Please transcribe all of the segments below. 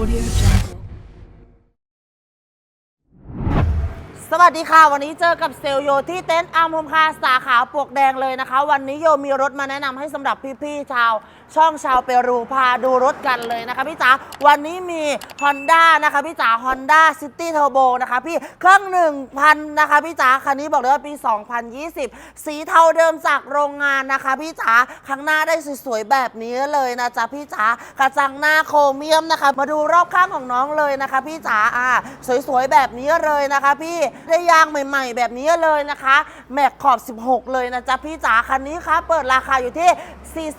Audio Jungle. สวัสดีค่ะ วันนี้เจอกับเซลโยที่เต็นท์อาร์มโฮมคาสาขาปวกแดงเลยนะคะ วันนี้โยมีรถมาแนะนำให้สำหรับพี่ๆชาว ช่องชาวเปรูพาดูรถกันเลยนะคะพี่จ๋าวันนี้มี Honda นะคะพี่จ๋า Honda City Turbo นะคะพี่เครื่องหนึ่งพันนะคะพี่จ๋าคันนี้บอกเลยว่าปี 2020 สีเทาเดิมจากโรงงานนะคะพี่จ๋าข้างหน้าได้สวยๆแบบนี้เลยนะจ๊ะพี่จ๋ากระจังหน้าโครเมียมนะคะ มาดูรอบข้างของน้องเลยนะคะ พี่จ๋าอ่าสวยๆแบบนี้เลยนะคะพี่ได้ยางใหม่ๆ แบบนี้เลยนะคะ แม็กขอบ 16 เลยนะจ๊ะพี่จ๋าคันนี้คะเปิดราคาอยู่ที่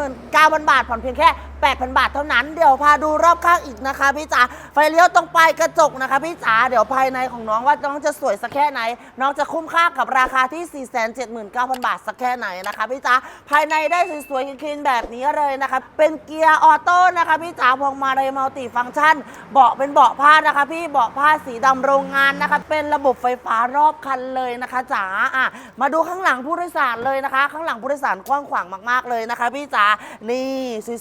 479,000 บาทผ่อนเพียงแค่ 8,000 บาทเท่านั้น เดี๋ยวพาดูรอบข้างอีกนะคะพี่จ๋า ไฟเลี้ยวตรงปลายกระจกนะคะพี่จ๋า เดี๋ยวภายในของน้องว่าน้องจะสวยสักแค่ไหน น้องจะคุ้มค่ากับราคาที่ 479,000 บาทสักแค่ไหนนะคะพี่จ๋า ภายในได้สวยๆคลีนๆแบบนี้เลยนะคะ เป็นเกียร์ออโต้นะคะพี่จ๋า พวงมาลัยมัลติฟังก์ชัน เบาะเป็นเบาะผ้านะคะพี่ เบาะผ้าสีดำโรงงานนะคะ เป็นระบบไฟฟ้ารอบคันเลยนะคะจ๋า อะ มาดูข้างหลังผู้โดยสารเลยนะคะ ข้างหลังผู้โดยสารกว้างขวางมาก ๆเลยนะคะ พี่จ๋า นี่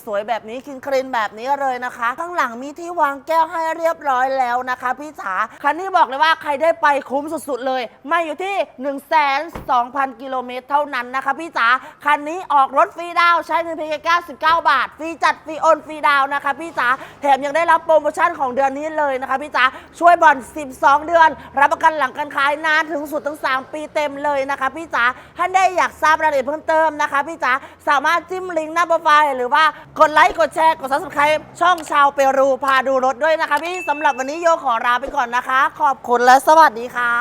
สวยๆแบบนี้คินคลินแบบนี้เลยนะคะ ข้างหลังมีที่วางแก้วให้เรียบร้อยแล้วนะคะพี่จ๋าคันนี้บอกเลยว่าใครได้ไปคุ้มสุดๆเลยไม่อยู่ที่ 1 2 0 0 0 กิโลเมตรเท่านั้นนะคะพี่จ๋าคันนี้ออกรถฟรีดาวใช้เงินเพียงแค่99 บาท ฟรีจัดฟรีโอนฟรีดาวน์นะคะพี่จ๋าแถมยังได้รับโปรโมชั่นของเดือนนี้เลยนะคะพี่จ๋าช่วยบ่อน 12 เดือน รับประกันหลังการขายนานถึงสุดถึง 3 ปีเต็มเลยนะคะพี่จ๋าท่านได้อยากทราบรายละเอียดเพิ่มเติมนะคะพี่จ๋าสามารถจิ้มลิงก์หน้าโปรไฟล์หรือว่ากดไลค์กดแชร์ กด subscribe ช่องชาวเปรูพาดูรถด้วยนะคะพี่สำหรับวันนี้โยขอลาไปก่อนนะคะ ขอบคุณและสวัสดีค่ะ